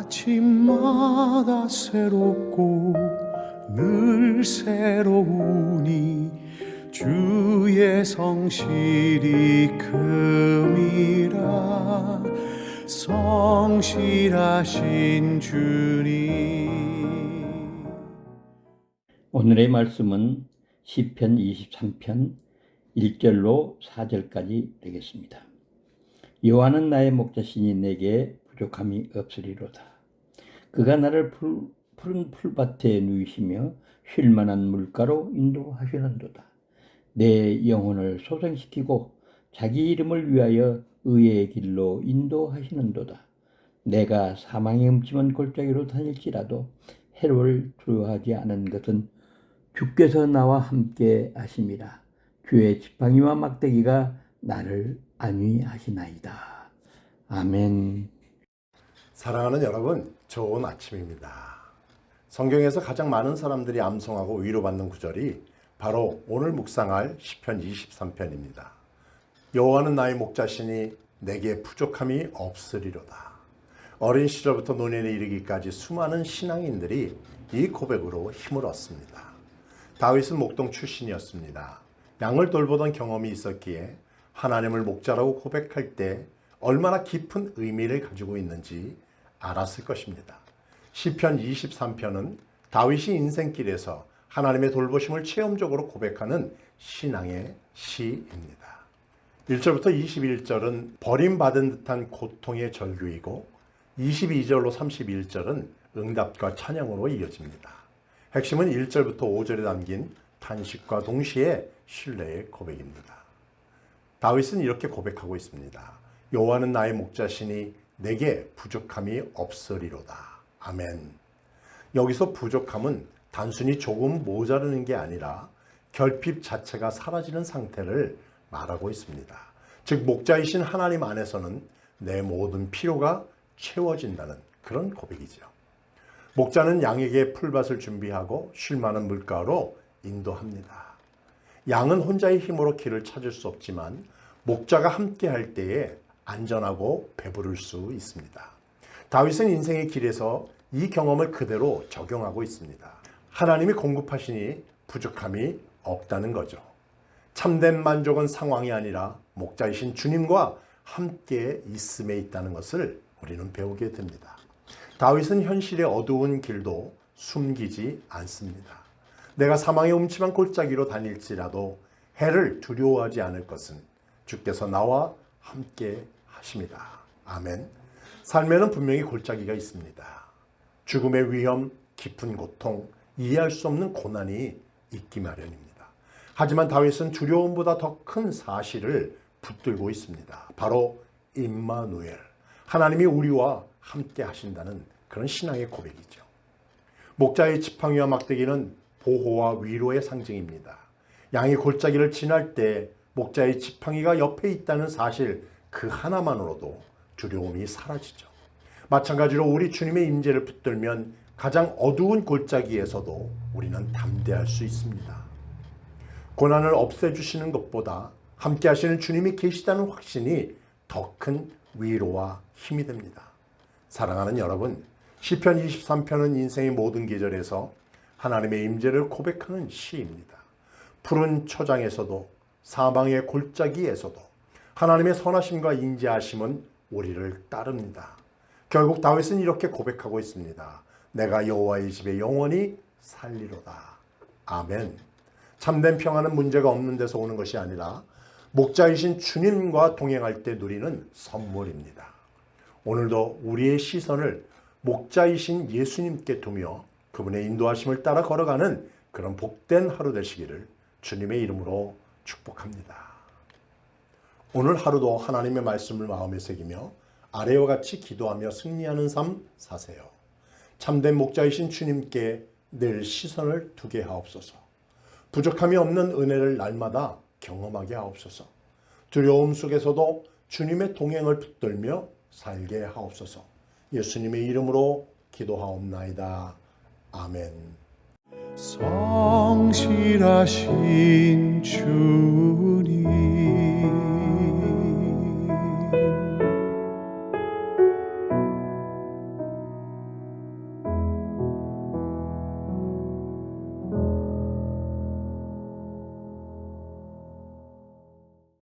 아침마다 새롭고 늘 새로우니 주의 성실이 큼이라 성실하신 주님 오늘의 말씀은 시편 23편 1절로 4절까지 되겠습니다. 여호와는 나의 목자시니 내게 부족함이 없으리로다. 그가 나를 풀, 푸른 풀밭에 누이시며 쉴 만한 물가로 인도하시는도다. 내 영혼을 소생시키고 자기 이름을 위하여 의의 길로 인도하시는도다. 내가 사망의 음침한 골짜기로 다닐지라도 해를 두려워하지 않은 것은 주께서 나와 함께 하심이라. 주의 지팡이와 막대기가 나를 안위하시나이다. 아멘. 사랑하는 여러분, 좋은 아침입니다. 성경에서 가장 많은 사람들이 암송하고 위로받는 구절이 바로 오늘 묵상할 시편 23편입니다. 여호와는 나의 목자시니 내게 부족함이 없으리로다. 어린 시절부터 노년에 이르기까지 수많은 신앙인들이 이 고백으로 힘을 얻습니다. 다윗은 목동 출신이었습니다. 양을 돌보던 경험이 있었기에 하나님을 목자라고 고백할 때 얼마나 깊은 의미를 가지고 있는지 알았을 것입니다. 시편 23편은 다윗이 인생길에서 하나님의 돌보심을 체험적으로 고백하는 신앙의 시입니다. 1절부터 21절은 버림받은 듯한 고통의 절규이고 22절로 31절은 응답과 찬양으로 이어집니다. 핵심은 1절부터 5절에 담긴 탄식과 동시에 신뢰의 고백입니다. 다윗은 이렇게 고백하고 있습니다. 여호와는 나의 목자시니 내게 부족함이 없으리로다. 아멘. 여기서 부족함은 단순히 조금 모자르는 게 아니라 결핍 자체가 사라지는 상태를 말하고 있습니다. 즉 목자이신 하나님 안에서는 내 모든 필요가 채워진다는 그런 고백이죠. 목자는 양에게 풀밭을 준비하고 쉴 만한 물가로 인도합니다. 양은 혼자의 힘으로 길을 찾을 수 없지만 목자가 함께 할 때에 안전하고 배부를 수 있습니다. 다윗은 인생의 길에서 이 경험을 그대로 적용하고 있습니다. 하나님이 공급하시니 부족함이 없다는 거죠. 참된 만족은 상황이 아니라 목자이신 주님과 함께 있음에 있다는 것을 우리는 배우게 됩니다. 다윗은 현실의 어두운 길도 숨기지 않습니다. 내가 사망의 음침한 골짜기로 다닐지라도 해를 두려워하지 않을 것은 주께서 나와 함께 하십니다. 아멘. 삶에는 분명히 골짜기가 있습니다. 죽음의 위험, 깊은 고통, 이해할 수 없는 고난이 있기 마련입니다. 하지만 다윗은 두려움보다 더 큰 사실을 붙들고 있습니다. 바로 임마누엘. 하나님이 우리와 함께 하신다는 그런 신앙의 고백이죠. 목자의 지팡이와 막대기는 보호와 위로의 상징입니다. 양이 골짜기를 지날 때 목자의 지팡이가 옆에 있다는 사실 그 하나만으로도 두려움이 사라지죠. 마찬가지로 우리 주님의 임재를 붙들면 가장 어두운 골짜기에서도 우리는 담대할 수 있습니다. 고난을 없애주시는 것보다 함께 하시는 주님이 계시다는 확신이 더 큰 위로와 힘이 됩니다. 사랑하는 여러분, 시편 23편은 인생의 모든 계절에서 하나님의 임재를 고백하는 시입니다. 푸른 초장에서도 사방의 골짜기에서도 하나님의 선하심과 인자하심은 우리를 따릅니다. 결국 다윗은 이렇게 고백하고 있습니다. 내가 여호와의 집에 영원히 살리로다. 아멘. 참된 평화는 문제가 없는 데서 오는 것이 아니라 목자이신 주님과 동행할 때 누리는 선물입니다. 오늘도 우리의 시선을 목자이신 예수님께 두며 그분의 인도하심을 따라 걸어가는 그런 복된 하루 되시기를 주님의 이름으로 축복합니다. 오늘 하루도 하나님의 말씀을 마음에 새기며 아래와 같이 기도하며 승리하는 삶 사세요. 참된 목자이신 주님께 늘 시선을 두게 하옵소서. 부족함이 없는 은혜를 날마다 경험하게 하옵소서. 두려움 속에서도 주님의 동행을 붙들며 살게 하옵소서. 예수님의 이름으로 기도하옵나이다. 아멘. 성실하신 주